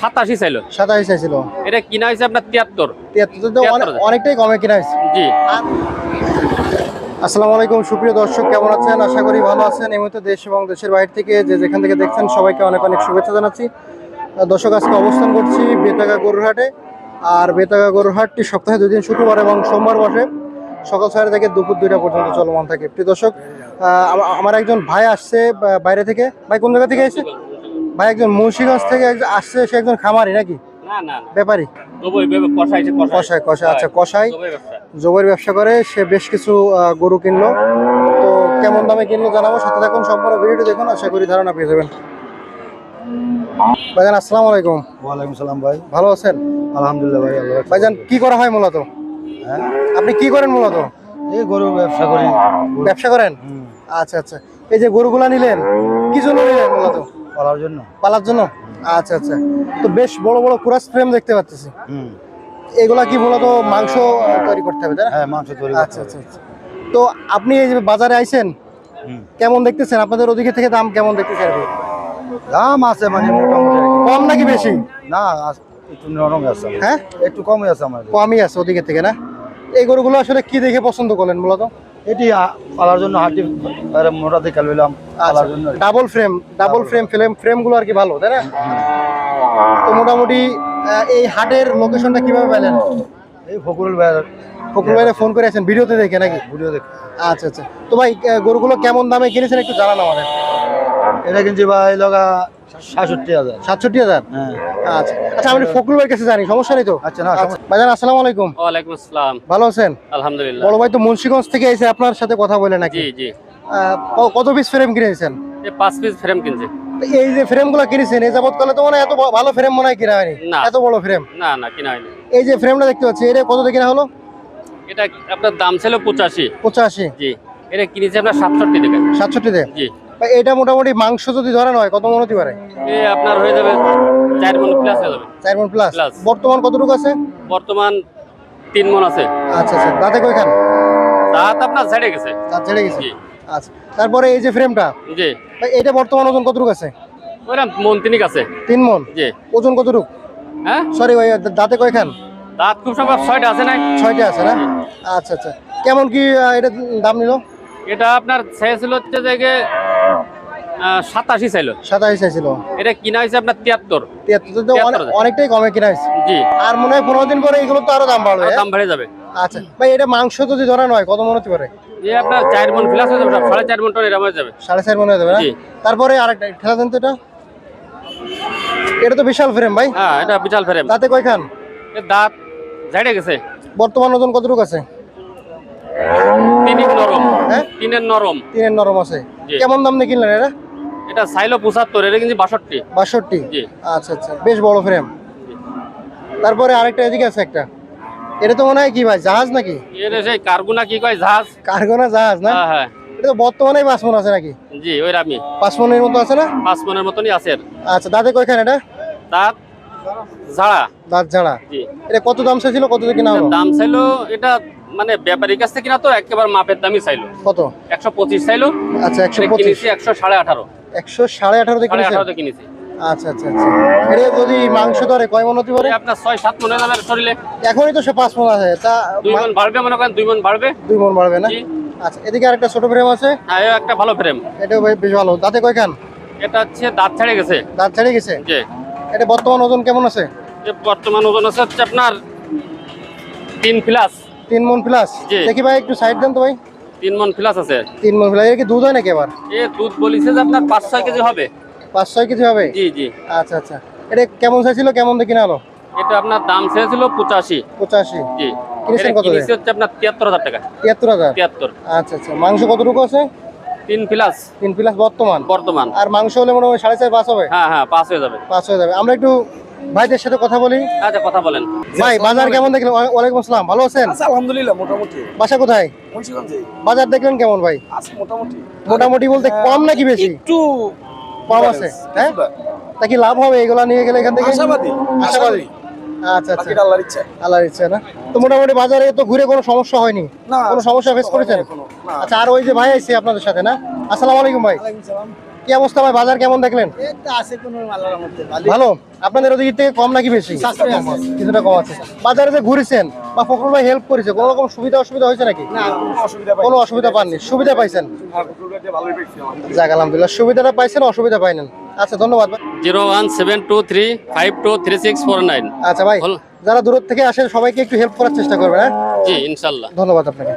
সাতাশি চাইলো। সাতাশি চাইছিল। এটা কিনা হয়েছে আপনার তিয়াত্তর। তিয়াত্তর অনেকটাই কমে কিনা হয়েছে। জি। আসসালামু আলাইকুম সুপ্রিয় দর্শক কেমন আছেন? আশা করি ভালো আছেন। এই মুহূর্তে দেশ এবং দেশের বাইরে থেকে যে যেখান থেকে দেখছেন সবাইকে অনেক অনেক শুভেচ্ছা জানাচ্ছি। দর্শক আজকে অবস্থান করছি বেতাগা গরুরহাটে। আর বেতাগা গরুরহাটটি সপ্তাহে দুদিন শুক্রবার এবং সোমবার বসে। সকাল ছয়টা থেকে দুপুর দুইটা পর্যন্ত চলমান থাকে। প্রিয় দর্শক আমার একজন ভাই আসছে বাইরে থেকে। ভাই কোন জায়গা থেকে এসেছে? ভাই একজন মুন্সিগঞ্জ থেকে একজন আসছে সে একজন খামারি নাকি? না না ব্যাপারী? কষাই কষাই কষাই আচ্ছা কষাই দুবই ব্যবসা। জবের ব্যবসা করে সে বেশ কিছু গরু কিনলো। তো কেমন দামে কিনলো জানাব সাথে থাকুন সম্পূর্ণ ভিডিওটি দেখুন আশা করি ধারণা পেয়ে যাবেন। ভাইজান আসসালামু আলাইকুম। ওয়ালাইকুম সালাম ভাই। ভালো আছেন? আলহামদুলিল্লাহ ভাই আল্লাহ ভাইজান কি করা হয় মূলত? হ্যাঁ? আপনি কি করেন মূলত? এই গরু ব্যবসা করি। ব্যবসা করেন? আচ্ছা আচ্ছা। এই যে গরুগুলা নিলেন কি জন্য নিলেন মূলত? পালার জন্য? পালার জন্য? আচ্ছা আচ্ছা। তো বেশ বড় বড় কুরাস ফ্রেম দেখতে পাচ্ছি হুম। এগুলা কি মূলত মাংস তৈরি করতে হবে তাই হ্যাঁ মাংস তৈরি আচ্ছা আচ্ছা আচ্ছা। তো আপনি এই যে বাজারে আইছেন কেমন দেখতেছেন? আপনাদের ওদিকে থেকে দাম কেমন দেখতেছেন দাম আছে মানে। কম নাকি বেশি? না একটু নরম আছে। হ্যাঁ? একটু কমই আছে আমার কমই আছে ওদিকে থেকে না? এই গরুগুলো আসলে কি দেখে পছন্দ করলেন মূলত? এটি আ- পালার জন্য হাঁটি মোটা দিয়ে খেলবিলাম পালার জন্য। Double frame double frame frame ফ্রেমগুলো আর কি ভালো তাই না? তো মোটামুটি এই হাটের লোকেশনটা কীভাবে পেলেন? এই ফকুরুল ভাই ফকরুল ভাইরে ফোন করে আছেন ভিডিওতে দেখে নাকি? ভিডিও দেখ। আচ্ছা আচ্ছা। তো ভাই গরুগুলো কেমন দামে কিনেছেন একটু জানান আমাদের। এটা কিনছি ভাই লগা সাতষট্টি হাজার। সাতষট্টি হাজার? হ্যাঁ। আচ্ছা। আচ্ছা আমি ফকরুল ভাইয়ের কাছে জানি সমস্যা নেই তো? আচ্ছা না ভাইজান আসসালামু আলাইকুম। ওয়ালাইকুম আসসালাম। ভালো আছেন? আলহামদুলিল্লাহ। বড় ভাই তো মুন্সিগঞ্জ থেকে এসে আপনার সাথে কথা বলে নাকি? জি জি। কত পিস ফ্রেম কিনেছেন? পাঁচ পিস ফ্রেম কিনছে। এই যে ফ্রেমগুলো কিনেছেন এই যাবত কালে তো মানে এত ভালো ফ্রেম মনে হয় কিনা হয়নি। এত বড় ফ্রেম না না কিনা হয়নি। এই যে ফ্রেমটা দেখতে পাচ্ছি এটা কত কিনা হলো? এটা আপনার দাম ছিল পঁচাশি। পঁচাশি। জি। এটা কিনেছে আপনার সাতষট্টি টাকা সাতষট্টিতে? জি। ভাই, এটা মোটামুটি মাংস যদি ধরানো হয় কত মন হতে পারে? আপনার হয়ে যাবে চার মন প্লাস হয়ে যাবে। চার মন প্লাস বর্তমান কতটুকু আছে? বর্তমান তিন মন আছে। আচ্ছা আচ্ছা। দাঁতে কয়খান? দাঁত আপনার ছেড়ে গেছে। দাঁত ছেড়ে গেছে? আচ্ছা। তারপরে এই যে ফ্রেমটা জি। ভাই, এটা বর্তমান ওজন কতটুকু আছে? ওইরকম মন তিনিক আছে। তিন মন? জি। ওজন কতটুকু? হ্যাঁ? সরি ভাই দাঁতে কয়খান? দাঁত খুব সম্ভব ছয়টা আছে না ছয়টা আছে না? আচ্ছা আচ্ছা। কেমন কি এটা দাম নিল? এটা আপনার চেয়েছিল হচ্ছে যে সাতাশি চাইলো। সাতাশি চাইছিল। এটা কিনা হয়েছে আপনার তিয়াত্তর। তিয়াত্তর তো অনেকটাই কমে কিনা হয়েছে। জি। আর মনে হয় পনেরো দিন পরে এগুলো তো আরও দাম বাড়বে? দাম বেড়ে যাবে। আচ্ছা ভাই এটা মাংস যদি ধরানো হয় কত মনে হতে পারে? আপনার চার মন ফ্লাস হয়ে যাবে সাড়ে চার মন টন এরকম হয়ে যাবে। সাড়ে চার মনে হয়ে যাবে জি। তারপরে আরেকটা দেন তো এটা। এটা তো বিশাল ফ্রেম ভাই। হ্যাঁ এটা বিশাল ফ্রেম তাতে কয়খান? দাঁত ঝেড়ে গেছে। বর্তমান ওজন কতটুকু আছে? তিনের নরম। হ্যাঁ? তিনের নরম। তিনের নরম আছে। কেমন দাম দিয়ে কিনলেন এটা? এটা সাইলো পঁচাত্তর এটা কিন্তু বাষট্টি। বাষট্টি? জি। আচ্ছা আচ্ছা বেশ বড় ফ্রেম তারপরে আরেকটা এদিকে আছে একটা। এটা তো মনে হয় কি ভাই জাহাজ নাকি? এর সেই কার্গুনা কি কয় জাহাজ? কার্গোনা জাহাজ না? হ্যাঁ হ্যাঁ। এটা তো বর্তমানে পাঁচ মন আছে নাকি? জি ওই রামি পাঁচ মনের মতো আছে না? পাঁচ মনের মতনই আছে আচ্ছা দাঁতে কয়খান এটা? দাঁত ঝাড়া। দাঁত ঝাড়া। জি। এটা কত দাম চাইছিল কত কিনা হলো? দাম চাইলো এটা মানে ব্যাপারীর কাছ থেকে কিনা তো একেবারে মাপের দামই চাইলো। কত? একশো পঁচিশ চাইলো। আচ্ছা একশো পঁচিশ। একশো সাড়ে আঠারো। একশো সাড়ে আঠারোতে কিনেছি। আচ্ছা আচ্ছা আচ্ছা। এটা যদি মাংস ধরে কয় মন হতে পারে? আপনার ছয় সাত মনে যাবে শরীরে। এখনই তো সে পাঁচ মন আছে। তা দুই মন বাড়বে মনে করেন দুই মন বাড়বে। দুই মন বাড়বে না? আচ্ছা এদিকে আরেকটা ছোট ফ্রেম আছে। হ্যাঁ একটা ভালো ফ্রেম এটাও বেশ- ভালো। দাঁতে কয়খান এটা হচ্ছে দাঁত ছেড়ে গেছে। দাঁত ছেড়ে গেছে? এটা বর্তমান ওজন কেমন আছে? যে বর্তমান ওজন আছে হচ্ছে আপনার তিন প্লাস তিন মন প্লাস দেখি ভাই একটু সাইড দেন তো ভাই। তিন মন প্লাস আছে। তিন মন প্লাস এর কি দুধ হয় নাকি এবার এ দুধ বলিছে যে আপনার পাঁচ ছয় কেজি হবে। পাঁচ ছয় কেজি হবে? জি জি। আচ্ছা আচ্ছা। এটা কেমন চাইছিল কেমন দিয়ে কিনা হলো? এটা আপনার দাম চেয়েছিল পঁচাশি। পঁচাশি। জি। কিনেছেন কত? কিনেছি হচ্ছে আপনার তিয়াত্তর হাজার টাকা। তিয়াত্তর হাজার? তিয়াত্তর। আচ্ছা আচ্ছা। মাংস কতটুকু আছে? তিন প্লাস তিন প্লাস বর্তমান? বর্তমান। আর মাংস হলে মোটামুটি সাড়ে চার পাঁচ হবে? হ্যাঁ হ্যাঁ পাস হয়ে যাবে। পাঁচ হয়ে যাবে। আমরা একটু ভাইদের সাথে কথা বলি। আচ্ছা কথা বলেন। ভাই বাজার কেমন দেখলেন? ওয়া- ওয়ালাইকুম আসসালাম। ভালো আছেন? আচ্ছা আলহামদুলিল্লাহ মোটামুটি। বাসা কোথায়? মুন্সিগঞ্জে। বাজার দেখলেন কেমন ভাই? মোটামুটি। মোটামুটি বলতে কম নাকি বেশি? একটু কম আছে হ্যাঁ? তা কি লাভ হবে এগুলা নিয়ে গেলে এখান থেকে? আশাবাদী আশাবাদী। আচ্ছা আচ্ছা। আল্লাহর ইচ্ছা। আল্লাহর ইচ্ছা না? তো মোটামুটি বাজারে তো ঘুরে কোনো সমস্যা হয়নি? কোনো সমস্যা ফেস করেছেন? আচ্ছা আর ওই যে ভাই আইছে আপনাদের সাথে না? আসসালামু আলাইকুম ভাই। কি অবস্থা ভাই? বাজার কেমন দেখলেন? ভালো? আপনাদের ওদিক থেকে কম নাকি বেশি? কিছুটা কম আছে। বাজারে যে ঘুরেছেন বা ফখরুল ভাই হেল্প করেছে কোনো রকম সুবিধা অসুবিধা হয়েছে নাকি? কোনো অসুবিধা পাই কোনো অসুবিধা পাননি? সুবিধা পাইছেন? যাক আলহামদুলিল্লাহ। সুবিধাটা পাইছেন অসুবিধা পাইনেন। আচ্ছা ধন্যবাদ zero one seven two three five two three six four nine. আচ্ছা ভাই যারা দূর থেকে আসেন সবাইকে একটু হেল্প করার চেষ্টা করবেন হ্যাঁ? জি ইনশাল্লাহ। ধন্যবাদ আপনাকে।